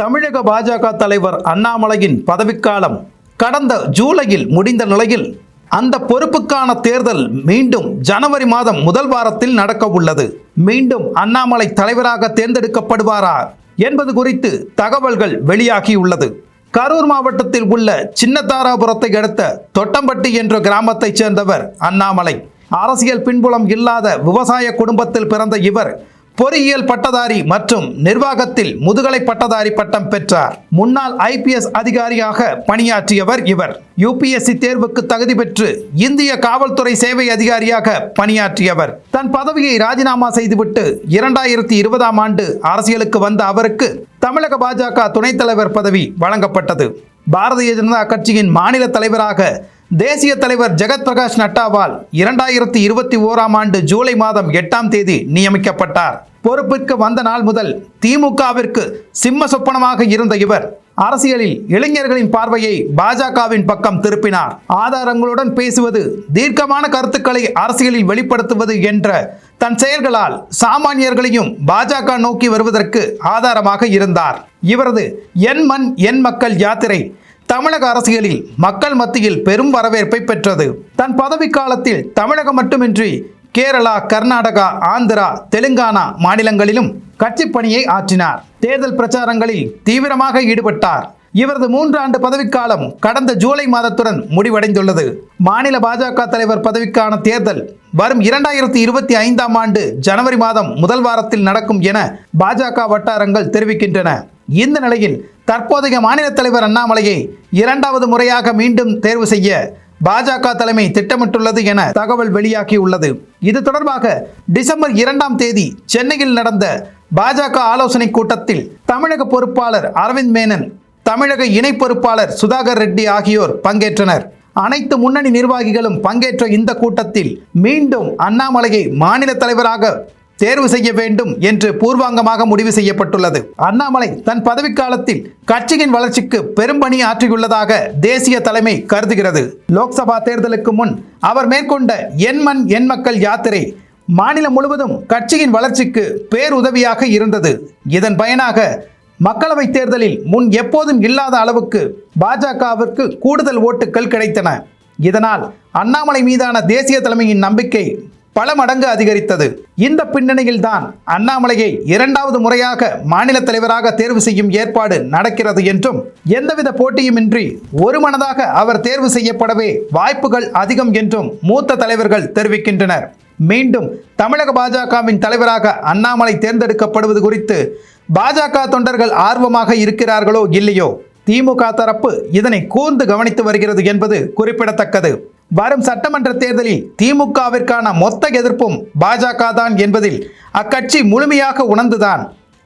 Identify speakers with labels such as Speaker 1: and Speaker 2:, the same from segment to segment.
Speaker 1: தமிழக பாஜக தலைவர் அண்ணாமலையின் பதவிக்காலம் கடந்த ஜூலையில் முடிந்த நிலையில் அந்த பொறுப்புக்கான தேர்தல் மீண்டும் ஜனவரி மாதம் முதல் வாரத்தில் நடக்க உள்ளது. மீண்டும் அண்ணாமலை தலைவராக தேர்ந்தெடுக்கப்படுவாரா என்பது குறித்து தகவல்கள் வெளியாகியுள்ளது கரூர் மாவட்டத்தில் உள்ள சின்னதாராபுரத்தை அடுத்த தொட்டம்பட்டி என்ற கிராமத்தைச் சேர்ந்தவர் அண்ணாமலை. அரசியல் பின்புலம் இல்லாத விவசாய குடும்பத்தில் பிறந்த இவர் பொறியியல் பட்டதாரி மற்றும் நிர்வாகத்தில் முதுகலை பட்டதாரி பட்டம் பெற்றார். முன்னாள் ஐபிஎஸ் அதிகாரியாக பணியாற்றியவர் இவர். யுபிஎஸ்சி தேர்வுக்கு தகுதி பெற்று இந்திய காவல்துறை சேவை அதிகாரியாக பணியாற்றியவர். தன் பதவியை ராஜினாமா செய்துவிட்டு இரண்டாயிரத்தி இருபதாம் ஆண்டு அரசியலுக்கு வந்த அவருக்கு தமிழக பாஜக துணைத் தலைவர் பதவி வழங்கப்பட்டது. பாரதிய ஜனதா கட்சியின் மாநில தலைவராக தேசிய தலைவர் ஜெகத் பிரகாஷ் நட்டாவால் இரண்டாயிரத்தி இருபத்தி ஓராம் ஆண்டு ஜூலை மாதம் எட்டாம் தேதி நியமிக்கப்பட்டார். பொறுப்பிற்கு வந்த நாள் முதல் திமுகவிற்கு சிம்ம சொப்பனமாக இருந்த இவர் அரசியலில் இளைஞர்களின் பார்வையை பாஜகவின் பக்கம் திருப்பினார். ஆதாரங்களுடன் பேசுவது தீர்க்கமான கருத்துக்களை அரசியலில் வெளிப்படுத்துவது என்ற தன் செயல்களால் சாமானியர்களையும் பாஜக நோக்கி வருவதற்கு ஆதாரமாக இருந்தார். இவரது என் மண் என் மக்கள் யாத்திரை தமிழக அரசியலில் மக்கள் மத்தியில் பெரும் வரவேற்பை பெற்றது. தன் பதவி காலத்தில் தமிழகம் மட்டுமின்றி கேரளா கர்நாடகா ஆந்திரா தெலுங்கானா மாநிலங்களிலும் கட்சிப் பணியை ஆற்றினார். தேர்தல் பிரச்சாரங்களில் தீவிரமாக ஈடுபட்டார். இவரது மூன்று ஆண்டு பதவிக்காலம் கடந்த ஜூலை மாதத்துடன் முடிவடைந்துள்ளது. மாநில பாஜக தலைவர் பதவிக்கான தேர்தல் வரும் இரண்டாயிரத்தி இருபத்தி ஐந்தாம் ஆண்டு ஜனவரி மாதம் முதல் வாரத்தில் நடக்கும் என பாஜக வட்டாரங்கள் தெரிவிக்கின்றன. இந்த நிலையில் தற்போதைய மாநில தலைவர் அண்ணாமலையை இரண்டாவது முறையாக மீண்டும் தேர்வு செய்ய பாஜக தலைமை திட்டமிட்டுள்ளது என தகவல் வெளியாகியுள்ளது. இது தொடர்பாக டிசம்பர் இரண்டாம் தேதி சென்னையில் நடந்த பாஜக ஆலோசனை கூட்டத்தில் தமிழக பொறுப்பாளர் அரவிந்த் மேனன் தமிழக இணை பொறுப்பாளர் சுதாகர் ரெட்டி ஆகியோர் பங்கேற்றனர். அனைத்து முன்னணி நிர்வாகிகளும் பங்கேற்ற இந்த கூட்டத்தில் மீண்டும் அண்ணாமலையை மாநில தலைவராக தேர்வு செய்ய வேண்டும் என்று பூர்வாங்கமாக முடிவு செய்யப்பட்டுள்ளது. அண்ணாமலை தன் பதவிக்காலத்தில் கட்சியின் வளர்ச்சிக்கு பெரும்பணி ஆற்றியுள்ளதாக தேசிய தலைமை கருதுகிறது. லோக்சபா தேர்தலுக்கு முன் அவர் மேற்கொண்ட எண்மண் எண் மக்கள் யாத்திரை மாநிலம் முழுவதும் கட்சியின் வளர்ச்சிக்கு பேருதவியாக இருந்தது. இதன் பயனாக மக்களவைத் தேர்தலில் முன் எப்போதும் இல்லாத அளவுக்கு பாஜகவிற்கு கூடுதல் ஓட்டுகள் கிடைத்தன. இதனால் அண்ணாமலை மீதான தேசிய தலைமையின் நம்பிக்கை பல மடங்கு அதிகரித்தது. இந்த பின்னணியில்தான் அண்ணாமலையை இரண்டாவது முறையாக மாநில தலைவராக தேர்வு செய்யும் ஏற்பாடு நடக்கிறது என்றும் எந்தவித போட்டியுமின்றி ஒருமனதாக அவர் தேர்வு செய்யப்படவே வாய்ப்புகள் அதிகம் என்றும் மூத்த தலைவர்கள் தெரிவிக்கின்றனர். மீண்டும் தமிழக பாஜகவின் தலைவராக அண்ணாமலை தேர்ந்தெடுக்கப்படுவது குறித்து பாஜக தொண்டர்கள் ஆர்வமாக இருக்கிறார்களோ இல்லையோ திமுக தரப்பு இதனை கூர்ந்து கவனித்து வருகிறது என்பது குறிப்பிடத்தக்கது. வரும் சட்டமன்ற தேர்தலில் திமுகவிற்கான மொத்த எதிர்ப்பும் பாஜக தான் என்பதில் அக்கட்சி முழுமையாக உணர்ந்துதான்.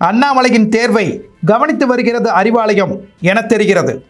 Speaker 1: அண்ணாமலையின் தேர்வை கவனித்து வருகிறது அறிவாலயம் என தெரிகிறது.